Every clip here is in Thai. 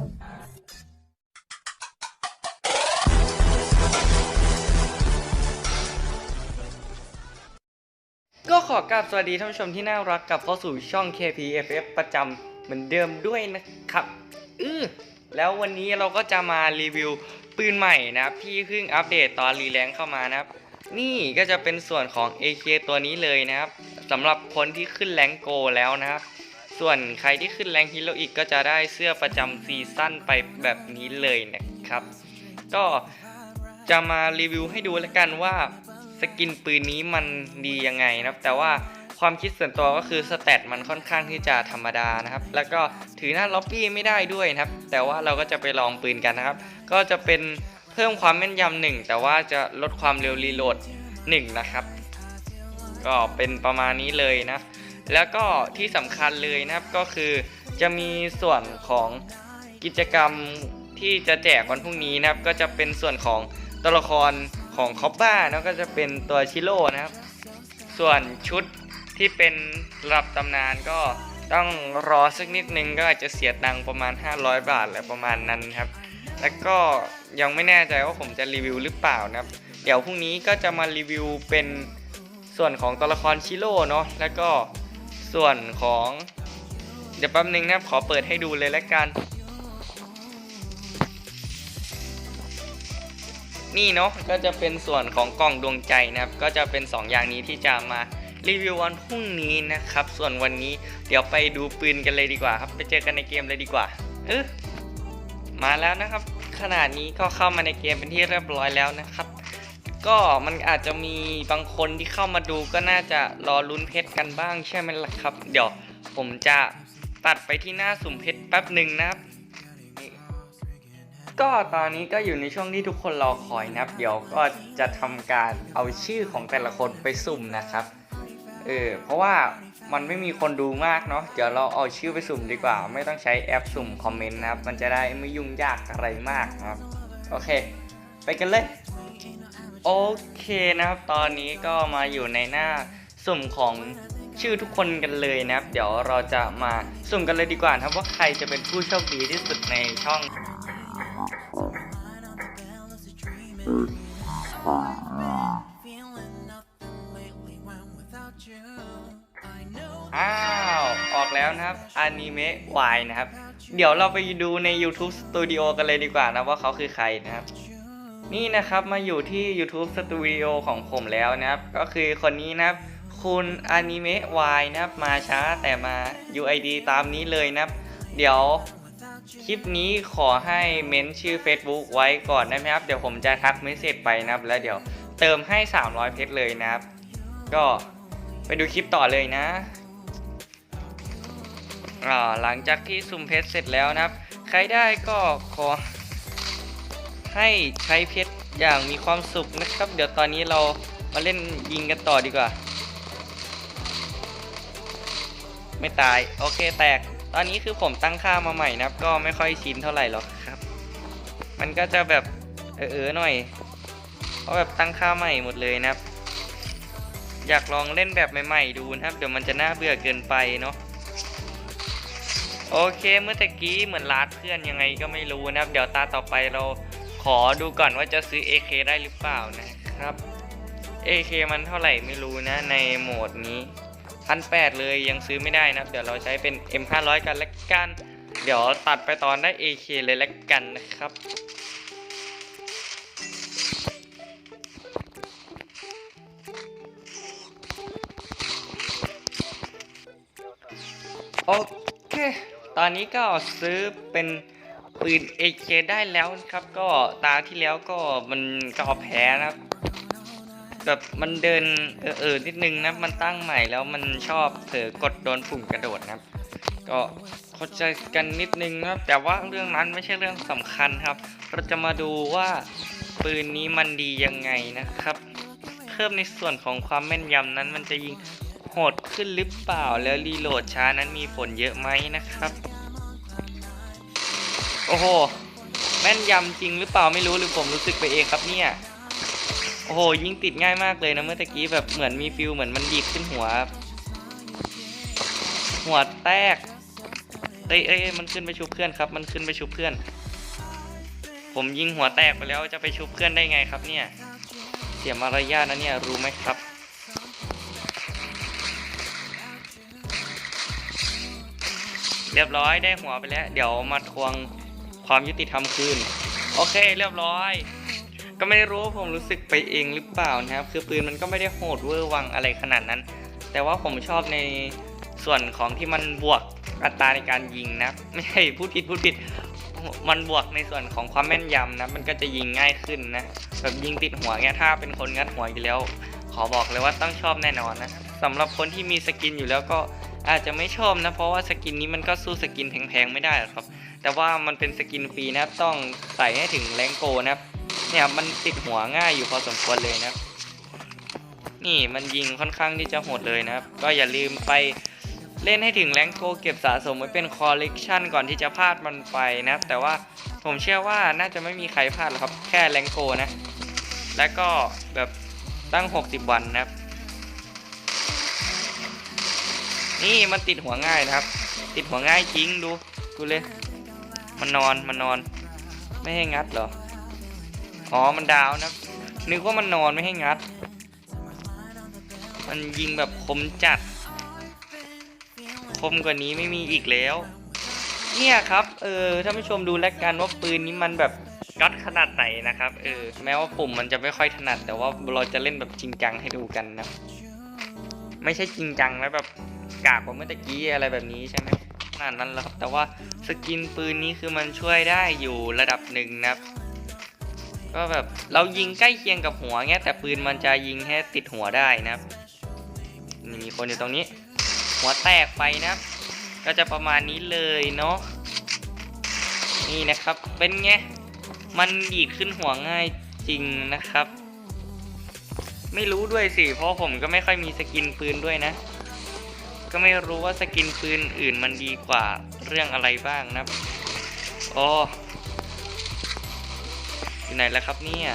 ก็ขอกราบสวัสดีท่านผู้ชมที่น่ารักกลับเข้าสู่ช่อง KPFF ประจำเหมือนเดิมด้วยนะครับอือแล้ววันนี้เราก็จะมารีวิวปืนใหม่นะครับที่เพิ่งอัปเดตตอนรีแลงเข้ามานะครับ นี่ก็จะเป็นส่วนของ AK ตัวนี้เลยนะครับสำหรับคนที่ขึ้นแรงโกแล้วนะครับ ส่วนใครที่ขึ้นแรงฮีโร่อีกก็จะได้เสื้อประจำซีซั่นไปแบบนี้เลยนะครับ ก็จะมารีวิวให้ดูแล้วกันว่าสกินปืนนี้มันดียังไงนะครับ แต่ว่าความคิดส่วนตัวก็คือสเตตมันค่อนข้างที่จะธรรมดานะครับ แล้วก็ถือหน้าล็อบบี้ไม่ได้ด้วยนะครับ แต่ว่าเราก็จะไปลองปืนกันนะครับ ก็จะเป็นเพิ่มความแม่นยำหนึ่งแต่ว่าจะลดความเร็วรีโหลดหนึ่งนะครับ ก็เป็นประมาณนี้เลยนะ แล้วก็ที่สำคัญเลยนะครับก็คือจะมีส่วนของกิจกรรมที่จะแจกวันพรุ่งนี้นะครับ ก็จะเป็นส่วนของตัวละครของคอปบ้านะก็จะเป็นตัวชิโร่นะครับ ส่วนชุดที่เป็นระดับตำนานก็ต้องรอสักนิดนึงก็อาจจะเสียตังประมาณ 500 บาทอะไรประมาณนั้นครับ แล้วก็ยังไม่แน่ใจว่าผมจะรีวิวหรือเปล่านะครับ เดี๋ยวพรุ่งนี้ก็จะมารีวิวเป็นส่วนของตัวละครชิโร่เนาะแล้วก็ ส่วนของเดี๋ยวแป๊บนึงนะครับขอเปิดให้ดูเลยแล้วกัน นี่เนาะก็จะเป็นส่วนของกล่องดวงใจนะครับ ก็จะเป็น 2 อย่างนี้ที่จะมารีวิววันพรุ่งนี้นะครับ ส่วนวันนี้เดี๋ยวไปดูปืนกันเลยดีกว่าครับไปเจอกันในเกมเลยดีกว่าเออมาแล้วนะครับ ขนาดนี้ก็เข้ามาในเกมเป็นที่เรียบร้อยแล้วนะครับ ก็มันอาจจะมีบางคนที่เข้ามาดูก็น่าจะรอลุ้นเพชรกันบ้างใช่ไหมล่ะครับ เดี๋ยวผมจะตัดไปที่หน้าสุ่มเพชรแป๊บหนึ่งนะครับ ก็ตอนนี้ก็อยู่ในช่วงที่ทุกคนรอคอยนะครับ เดี๋ยวก็จะทำการเอาชื่อของแต่ละคนไปสุ่มนะครับ เออเพราะว่ามันไม่มีคนดูมากเนาะ เดี๋ยวเราเอาชื่อไปสุ่มดีกว่า ไม่ต้องใช้แอปสุ่มคอมเมนต์นะครับ มันจะได้ไม่ยุ่งยากอะไรมากนะครับ โอเค ไปกันเลย โอเคนะครับ ตอนนี้ก็มาอยู่ในหน้าสุ่มของชื่อทุกคนกันเลยนะครับ เดี๋ยวเราจะมาสุ่มกันเลยดีกว่านะครับว่าใครจะเป็นผู้โชคดีที่สุดในช่องอ้าวออกแล้วนะครับอนิเมะวายนะครับ เดี๋ยวเราไปดูใน YouTube Studio กันเลยดีกว่านะว่าเขาคือใครนะครับ นี่นะครับมาอยู่ที่ YouTube Studio ของผมแล้วนะครับ ก็คือคนนี้นะครับ คุณอนิเมะวายนะครับ มาช้าแต่มา UID ตามนี้เลยนะครับ เดี๋ยวคลิปนี้ขอให้เม้นชื่อ Facebook ไว้ก่อนได้ไหมครับ เดี๋ยวผมจะทักเมสเซจไปนะครับ แล้วเดี๋ยวเติมให้ 300 เพชรเลยนะครับ ก็ไปดูคลิปต่อเลยนะหลังจากที่สุ่มเพชรเสร็จแล้วนะครับ ใครได้ก็ขอ ให้ใช้เพชรอย่างมีความสุขนะครับ เดี๋ยวตอนนี้เรามาเล่นยิงกันต่อดีกว่า ไม่ตาย โอเคแตก ตอนนี้คือผมตั้งค่ามาใหม่นะครับ ก็ไม่ค่อยชินเท่าไหร่หรอกครับ มันก็จะแบบเออๆหน่อย เพราะแบบตั้งค่าใหม่หมดเลยนะครับ อยากลองเล่นแบบใหม่ๆดูนะครับ เดี๋ยวมันจะน่าเบื่อเกินไปเนาะโอเคเมื่อตะกี้เหมือนลาดเพื่อนยังไงก็ไม่รู้นะครับ เดี๋ยวตาต่อไปเรา ขอดูก่อนว่าจะซื้อ AK ได้หรือเปล่านะครับ AK มันเท่าไหร่ไม่รู้นะในโหมดนี้พันแปดเลยยังซื้อไม่ได้นะเดี๋ยวเราใช้เป็น M500 กันละกัน เดี๋ยวตัดไปตอนได้ AK เลยละกันนะครับโอเค ตอนนี้ก็ซื้อเป็น ปืน AK ได้แล้วครับ ก็ตาที่แล้วก็มันก็แพ้นะครับแบบมันเดินเออเออนิดนึงนะมันตั้งใหม่แล้วมันชอบเผลอกดโดนปุ่มกระโดดนะครับ ก็เข้าใจกันนิดนึงนะครับ แต่ว่าเรื่องนั้นไม่ใช่เรื่องสำคัญครับ เราจะมาดูว่าปืนนี้มันดียังไงนะครับ เพิ่มในส่วนของความแม่นยำนั้นมันจะยิงโหดขึ้นหรือเปล่าแล้วรีโหลดช้านั้นมีผลเยอะไหมนะครับ โอ้โห แม่นยำจริงหรือเปล่าไม่รู้หรือผมรู้สึกไปเองครับเนี่ย โอ้โห ยิงติดง่ายมากเลยนะเมื่อตะกี้แบบเหมือนมีฟิลเหมือนมันดีดขึ้นหัว หัวแตกเอ้ยเอ้ยมันขึ้นไปชุบเพื่อนครับ มันขึ้นไปชุบเพื่อน ผมยิงหัวแตกไปแล้วจะไปชุบเพื่อนได้ไงครับเนี่ย เสียมารยาทนะเนี่ยรู้ไหมครับเรียบร้อยได้หัวไปแล้ว เดี๋ยวมาทวง ความยุติธรรมคืน โอเคเรียบร้อย ก็ไม่รู้ว่าผมรู้สึกไปเองหรือเปล่านะครับ คือปืนมันก็ไม่ได้โหดเวอร์วังอะไรขนาดนั้น แต่ว่าผมชอบในส่วนของที่มันบวกอัตราในการยิงนะไม่ใช่พูดผิดพูดผิดมันบวกในส่วนของความแม่นยำนะ มันก็จะยิงง่ายขึ้นนะแบบยิงติดหัวเงี้ยถ้าเป็นคนงัดหัวอยู่แล้ว ขอบอกเลยว่าต้องชอบแน่นอนนะสำหรับคนที่มีสกินอยู่แล้วก็ อาจจะไม่ชอบนะ เพราะว่าสกินนี้มันก็สู้สกินแพงๆไม่ได้หรอกครับ แต่ว่ามันเป็นสกินฟรีนะครับ ต้องใส่ให้ถึงแรงโกนะครับ เนี่ยมันติดหัวง่ายอยู่พอสมควรเลยนะครับ นี่มันยิงค่อนข้างที่จะโหดเลยนะครับ ก็อย่าลืมไปเล่นให้ถึงแรงโกเก็บสะสมไว้เป็นคอลเลกชันก่อนที่จะพลาดมันไปนะครับ แต่ว่าผมเชื่อว่าน่าจะไม่มีใครพลาดหรอกครับ แค่แรงโกนะ แล้วก็แบบตั้ง 60 วันนะครับ นี่มันติดหัวง่ายนะครับ ติดหัวง่ายจริงดูดูเลย มันนอนมันนอน ไม่ให้งัดเหรออ๋อมันดาวนะนึกว่ามันนอนไม่ให้งัด มันยิงแบบคมจัด คมกว่านี้ไม่มีอีกแล้ว เนี่ยครับ เออท่านผู้ชมดูแลกันว่าปืนนี้มันแบบก๊อตขนาดไหนนะครับ เออ แม้ว่าปุ่มมันจะไม่ค่อยถนัด แต่ว่าเราจะเล่นแบบจริงจังให้ดูกันนะ ไม่ใช่จริงจังแล้วแบบ กากกว่าเมื่อตะกี้อะไรแบบนี้ใช่ไหมขนาดนั้นแล้วครับ แต่ว่าสกินปืนนี้คือมันช่วยได้อยู่ระดับหนึ่งนะครับ ก็แบบเรายิงใกล้เคียงกับหัวเงี้ยแต่ปืนมันจะยิงแค่ติดหัวได้นะครับนี่มีคนอยู่ตรงนี้ หัวแตกไปนะครับ ก็จะประมาณนี้เลยเนาะนี่นะครับเป็นไงมันดีดขึ้นหัวง่ายจริงนะครับ ไม่รู้ด้วยสิ เพราะผมก็ไม่ค่อยมีสกินปืนด้วยนะ ก็ไม่รู้ว่าสกินปืนอื่นมันดีกว่าเรื่องอะไรบ้างนะโอ้อยู่ไหนแล้วครับเนี่ย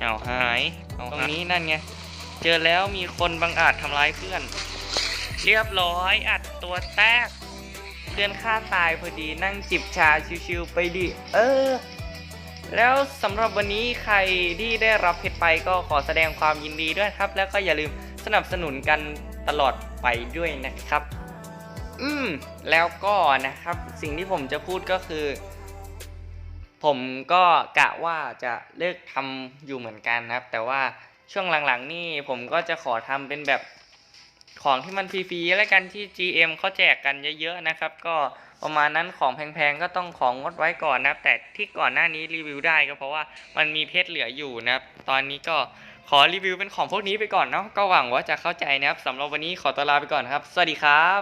เอาหาย ตรงนี้นั่นไง เจอแล้วมีคนบังอาจทำร้ายเพื่อน เรียบร้อยอัดตัวแตก เพื่อนฆ่าตายพอดีนั่งจิบชาชิวๆไปดิ เออ แล้วสำหรับวันนี้ใครที่ได้รับเพชรไปก็ขอแสดงความยินดีด้วยครับ แล้วก็อย่าลืม สนับสนุนกันตลอดไปด้วยนะครับ อืมแล้วก็นะครับ สิ่งที่ผมจะพูดก็คือ ผมก็กะว่าจะเลิกทำอยู่เหมือนกันนะครับ แต่ว่าช่วงหลังๆ นี่ผมก็จะขอทำเป็นแบบของที่มันฟรีๆแล้วกันที่ GM เขาแจกกันเยอะๆนะครับ ก็ประมาณนั้นของแพงๆก็ต้องของงดไว้ก่อนนะครับ แต่ที่ก่อนหน้านี้รีวิวได้ก็เพราะว่ามันมีเพชรเหลืออยู่นะครับ ตอนนี้ก็ ขอรีวิวเป็นของพวกนี้ไปก่อนเนาะก็หวังว่าจะเข้าใจนะครับสำหรับวันนี้ขอตัวลาไปก่อนครับ สวัสดีครับ